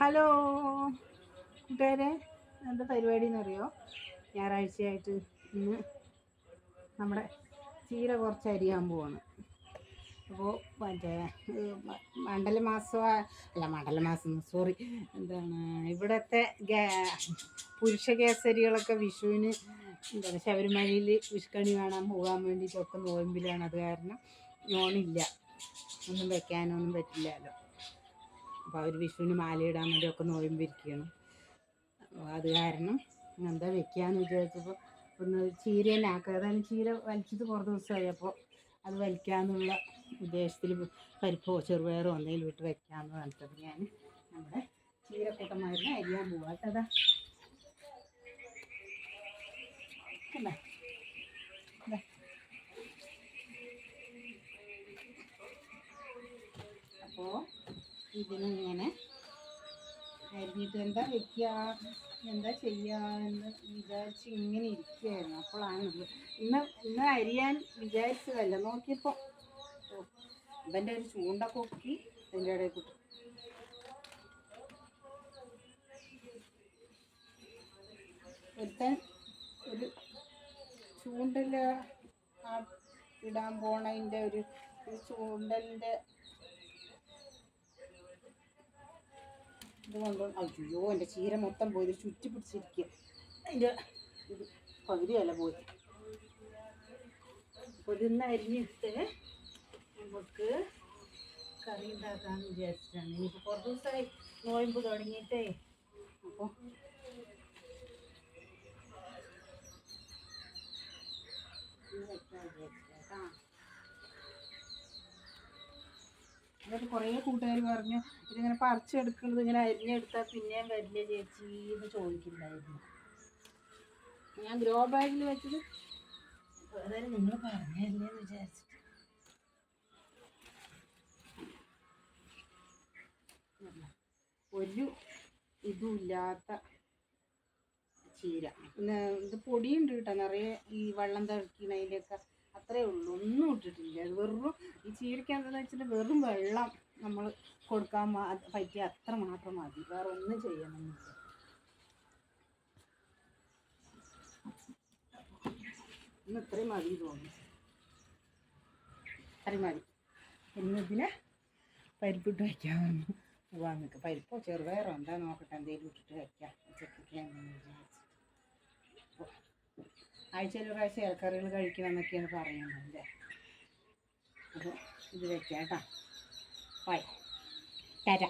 Hello കൂട്ടുകാരെ എന്താ പരിപാടി എന്നറിയോ ഞായറാഴ്ചയായിട്ട് ഇന്ന് നമ്മുടെ ചീര കുറച്ച് അരിയാൻ പോവാണ്. അപ്പോൾ മറ്റേ മണ്ഡല മാസം അല്ല മണ്ഡലമാസം സോറി എന്താണ് ഇവിടുത്തെ പുരുഷ കേസരികളൊക്കെ വിഷുവിന് എന്താണ് ശബരിമലയിൽ വിഷുക്കണി കാണാൻ പോകാൻ വേണ്ടിയിട്ടൊക്കെ നോയമ്പിലാണ്. അത് കാരണം നോണില്ല. ഒന്നും വെക്കാനൊന്നും പറ്റില്ലല്ലോ. അപ്പോൾ അവർ വിഷുവിന് മാലയിടാൻ വേണ്ടിയൊക്കെ നോയമ്പിരിക്കുകയാണ് അത് കാരണം എന്താ വെക്കാന്ന് വിചാരിച്ചപ്പോൾ ഒന്ന് ചീര തന്നെ ആക്കുക അതായത് ചീര വലിച്ചത് കുറേ ദിവസമായി അപ്പോൾ അത് വലിക്കാമെന്നുള്ള ഉദ്ദേശത്തിൽ പരിപ്പോ ചെറുപയറോ എന്തെങ്കിലും വിട്ട് വെക്കാമെന്ന് പറഞ്ഞിട്ട് ഞാൻ നമ്മുടെ ചീരക്കൂട്ടമായിരുന്നു അരിയാൻ പോവാ കേട്ടോ കണ്ടോ? അപ്പോൾ ഇതിനിങ്ങനെ അരിഞ്ഞിട്ട് എന്താ വെക്കുക എന്താ ചെയ്യുക എന്ന് വിചാരിച്ച് ഇങ്ങനെ ഇരിക്കുകയായിരുന്നു അപ്പോഴാണ് ഇത്. ഇന്ന് ഇന്ന് അരിയാൻ വിചാരിച്ചതല്ല. നോക്കിയപ്പോൾ ഇവന്റെ ഒരു ചൂണ്ട കൊക്കി അതിന്റെ ഇടയിൽ കൂട്ടി ഒരുത്തൻ ഒരു ചൂണ്ടൽ ഇടാൻ പോണതിന്റെ ഒരു ചൂണ്ടലിന്റെ ഇത് കൊണ്ട്? അയ്യോ എന്റെ ചീര മൊത്തം പോയി. ചുറ്റി പിടിച്ചിരിക്കുക അതിന്റെ ഇത് പകുതിയല്ല പോയി. അപ്പോൾ അരിഞ്ഞിട്ട് നമുക്ക് കറി ഉണ്ടാക്കാമെന്ന് വിചാരിച്ചിട്ടാണ്. ഇനിയിപ്പോൾ കുറച്ച് ദിവസമായി നോയമ്പ് തുടങ്ങിയിട്ടേ. അപ്പോൾ വെക്കാൻ എന്നിട്ട് കുറേ കൂട്ടുകാർ പറഞ്ഞു ഇതിങ്ങനെ പറിച്ചെടുക്കുന്നത് ഇങ്ങനെ അരിഞ്ഞെടുത്താൽ പിന്നെയും വരില്ല ചേച്ചി? എന്ന് ചോദിക്കുന്നുണ്ടായിരുന്നു. ഞാൻ ഗ്രോ ബാഗിൽ വെച്ചത് ഏതായാലും നിങ്ങൾ പറഞ്ഞല്ലേ എന്ന് വിചാരിച്ചിട്ട്. ഒരു ഇതുമില്ലാത്ത ചീര. ഇത് പൊടിയുണ്ട് കേട്ടോ നിറയെ ഈ വെള്ളം തിളക്കണതിന്റെയൊക്കെ അത്രേ ഉള്ളൂ. ഒന്നും ഇട്ടിട്ടില്ല. അത് വെറും ഈ ചീരയ്ക്ക് എന്താണെന്ന് വെച്ചിട്ട് വെറും വെള്ളം നമ്മൾ കൊടുക്കാൻ പറ്റിയ അത്ര മാത്രം മതി. വേറെ ഒന്നും ചെയ്യണമെന്നില്ല. ഇന്ന് ഇത്രയും മതി തോന്നുന്നു. അത്രയും മതി. ഇന്നിതിനെ പരിപ്പിട്ട് വയ്ക്കാമെന്ന് പോവാൻ നിൽക്കുക പരിപ്പോ ചെറുപയറോ എന്താ നോക്കട്ടെ. എന്തെങ്കിലും ഇട്ടിട്ട് വയ്ക്കാം വിചാരിച്ചു ആഴ്ചയിൽ ഒരു പ്രാവശ്യം ഇലക്കറികൾ കഴിക്കണം എന്നൊക്കെയാണ് പറയുന്നത് അല്ലേ? അപ്പോൾ ഇത് വെക്കാം ബൈ ടാറ്റ